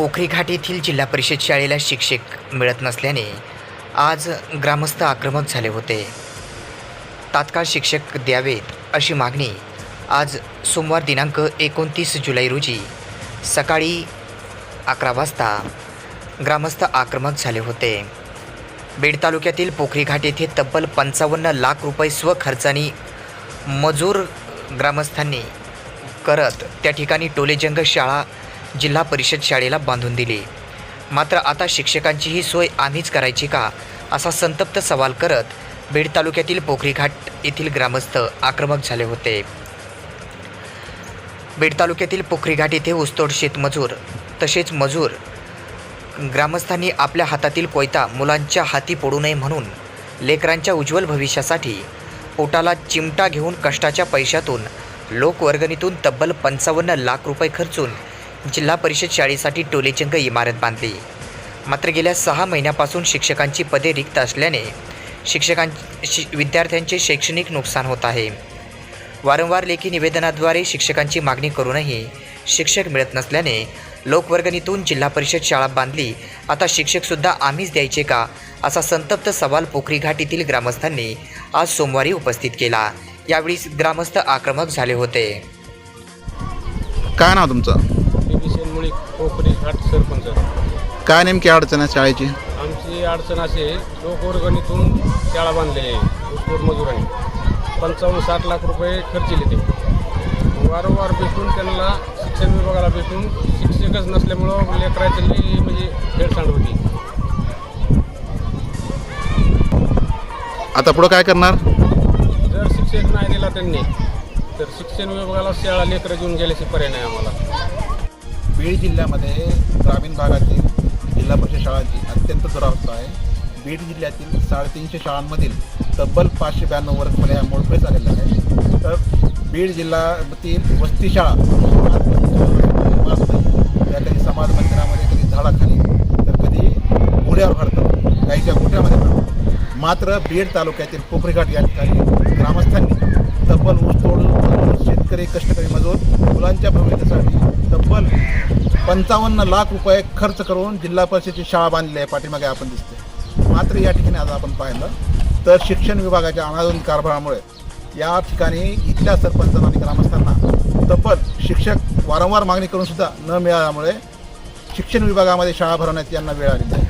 पोखरीघाट येथील जिल्हा परिषद शाळेला शिक्षक मिळत नसल्याने आज ग्रामस्थ आक्रमक झाले होते. तात्काळ शिक्षक द्यावेत अशी मागणी आज सोमवार दिनांक एकोणतीस जुलै रोजी सकाळी अकरा वाजता ग्रामस्थ आक्रमक झाले होते. बीड तालुक्यातील पोखरीघाट येथे तब्बल पंचावन्न लाख रुपये स्वखर्चाने मजूर ग्रामस्थांनी करत त्या ठिकाणी टोलेजंग शाळा जिल्हा परिषद शाळेला बांधून दिली. मात्र आता शिक्षकांची ही सोय आम्हीच करायची का असा संतप्त सवाल करत बीड तालुक्यातील पोखरी घाट येथील ग्रामस्थ आक्रमक झाले होते. बीड तालुक्यातील पोखरीघाट येथे ऊसतोड शेतमजूर तसेच मजूर ग्रामस्थांनी आपल्या हातातील कोयता मुलांच्या हाती पडू नये म्हणून लेकरांच्या उज्ज्वल भविष्यासाठी पोटाला चिमटा घेऊन कष्टाच्या पैशातून लोकवर्गणीतून तब्बल पंचावन्न लाख रुपये खर्चून जिल्हा परिषद शाळेसाठी टोलेचंग इमारत बांधली. मात्र गेल्या सहा महिन्यापासून शिक्षकांची पदे रिक्त असल्याने शिक्षकां शि विद्यार्थ्यांचे शैक्षणिक नुकसान होत आहे. वारंवार लेखी निवेदनाद्वारे शिक्षकांची मागणी करूनही शिक्षक मिळत नसल्याने लोकवर्गणीतून जिल्हा परिषद शाळा बांधली. आता शिक्षकसुद्धा आम्हीच द्यायचे का? असा संतप्त सवाल पोखरी घाटीतील येथील ग्रामस्थांनी आज सोमवारी उपस्थित केला. यावेळी ग्रामस्थ आक्रमक झाले होते. काय नाव तुमचं? मुळी कोकणी घाट सरपंच. काय नेमकी अडचण आहे शाळेची? आमची अडचण अशी आहे लोकवर्गणीतून शाळा बांधलेली आहे ऊसतोड मजुरांनी. पंचावन्न साठ लाख रुपये खर्चिले ते वारंवार भेटून त्यांना शिक्षण विभागाला भेटून शिक्षकच नसल्यामुळं लेकराची म्हणजे हेळसांड होती. आता पुढं काय करणार? जर शिक्षक नाही दिला त्यांनी तर शिक्षण विभागाला शाळा लेकरं घेऊन गेल्याची पर्याय नाही आम्हाला. बीड जिल्ह्यामध्ये ग्रामीण भागातील जिल्हा परिषद शाळांची अत्यंत दुरावस्था आहे. बीड जिल्ह्यातील साडेतीनशे शाळांमधील तब्बल पाचशे ब्याण्णव वर्गखोल्या ह्या मोडकळी झालेल्या आहेत तर बीड जिल्ह्यातील वस्ती शाळा या कधी समाज मंदिरामध्ये कधी झाडाखाली तर कधी घोड्यावर भरतं गाईच्या गोठ्यामध्ये भरतं मात्र बीड तालुक्यातील पोखरीघाट या ठिकाणी ग्रामस्थांनी तब्बल ऊसतोड शेतकरी कष्टकरी मजूर मुलांच्या भविष्यासाठी पंचावन्न लाख रुपये खर्च करून जिल्हा परिषदेची शाळा बांधली आहे. पाठीमागे आपण दिसते मात्र या ठिकाणी आज आपण पाहिलं तर शिक्षण विभागाच्या अनाधून कारभारामुळे या ठिकाणी इथल्या सरपंचांना आणि ग्रामस्थांना तपत शिक्षक वारंवार मागणी करूनसुद्धा न मिळाल्यामुळे शिक्षण विभागामध्ये शाळा भरवण्यात यांना वेळ आलेली आहे.